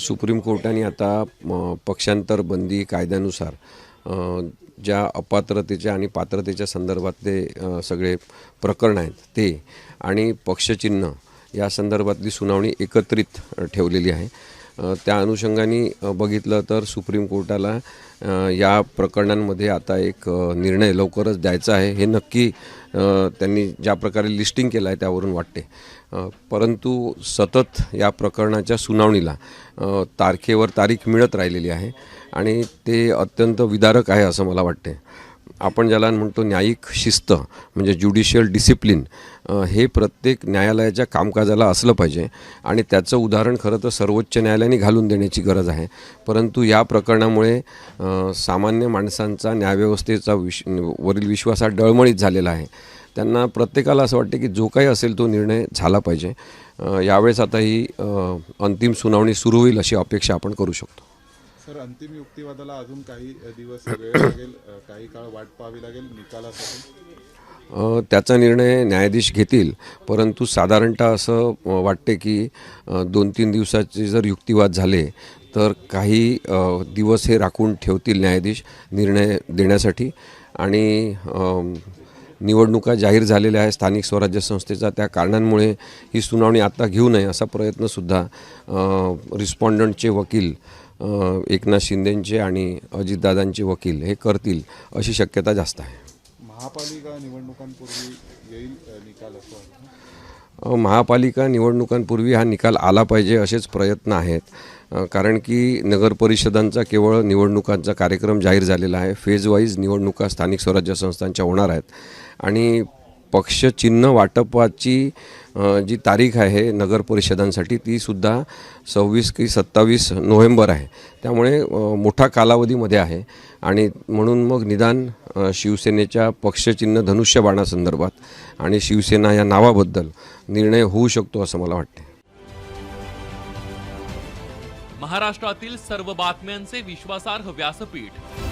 Supreme कोर्टाने आता पक्षांतर बंदी कायद्यानुसार ज्या अपात्रतेच्या आणि पात्रतेच्या संदर्भातले सगळे प्रकरण आहेत ते आणि पक्षचिन्ह या संदर्भातली सुनावणी एकत्रित ठेवलेली आहे. त्या अनुषंगाने बघितलं तर सुप्रीम कोर्टाला या प्रकरणांमध्ये आता एक निर्णय लवकरच द्यायचा आहे. हे नक्की त्यांनी ज्या प्रकारे लिस्टिंग केलं आहे त्यावरून वाटते. परंतु सतत या प्रकरणाच्या सुनावणीला तारखेवर तारीख मिळत राहिलेली आहे आणि ते अत्यंत विदारक आहे असं मला वाटते आपण ज्याला म्हणतो न्यायिक शिस्त म्हणजे ज्युडिशियल डिसिप्लिन हे प्रत्येक न्यायालयाच्या कामकाजाला असलं पाहिजे. आणि त्याचं उदाहरण खरं तर सर्वोच्च न्यायालयाने घालून देण्याची गरज आहे. परंतु या प्रकरणामुळे सामान्य माणसांचा न्यायव्यवस्थेचा विश वरील विश्वास हा डळमळीत झालेला आहे. त्यांना प्रत्येकाला असं वाटते की जो काही असेल तो निर्णय झाला पाहिजे. यावेळेस आता ही अंतिम सुनावणी सुरू होईल अशी अपेक्षा आपण करू शकतो. सर अंतिम युक्तिवादाला अजून काही दिवस वेळ लागेल काही काळ वाट पाहावी लागेल निकालासाठी? त्याचा निर्णय न्यायाधीश घेतील परंतु साधारणतः असं वाटते की दोन तीन दिवसाचे जर युक्तिवाद झाले तर काही दिवस हे राखून ठेवतील न्यायाधीश निर्णय देण्यासाठी. आणि निवडणुका जाहीर झालेल्या आहे स्थानिक स्वराज्य संस्थेचा त्या कारणांमुळे ही सुनावणी आत्ता घेऊ नये असा प्रयत्नसुद्धा रिस्पॉन्डंटचे वकील एकनाथ शिंदेंचे आणि अजितदादांचे वकील हे करतील अशी शक्यता जास्त आहे. महापालिका निवडणुकांपूर्वी येईल निकाल महापालिका निवडणुकांपूर्वी हा निकाल आला पाहिजे असेच प्रयत्न आहेत. कारण की नगर परिषदांचा केवळ निवडणुकांचा कार्यक्रम जाहीर झालेला आहे. फेज वाईज निवडणुका स्थानिक स्वराज्य संस्थांच्या होणार आहेत. आणि पक्षचिन्ह वाटपाची जी तारीख आहे नगर परिषदांसाठी तीसुद्धा सव्वीस की सत्तावीस नोव्हेंबर आहे. त्यामुळे मोठा कालावधीमध्ये आहे. आणि म्हणून मग निदान शिवसेनेच्या पक्षचिन्ह धनुष्यबाणासंदर्भात आणि शिवसेना या नावाबद्दल निर्णय होऊ शकतो असं मला वाटते महाराष्ट्रातील सर्व बातम्यांचे विश्वासार्ह व्यासपीठ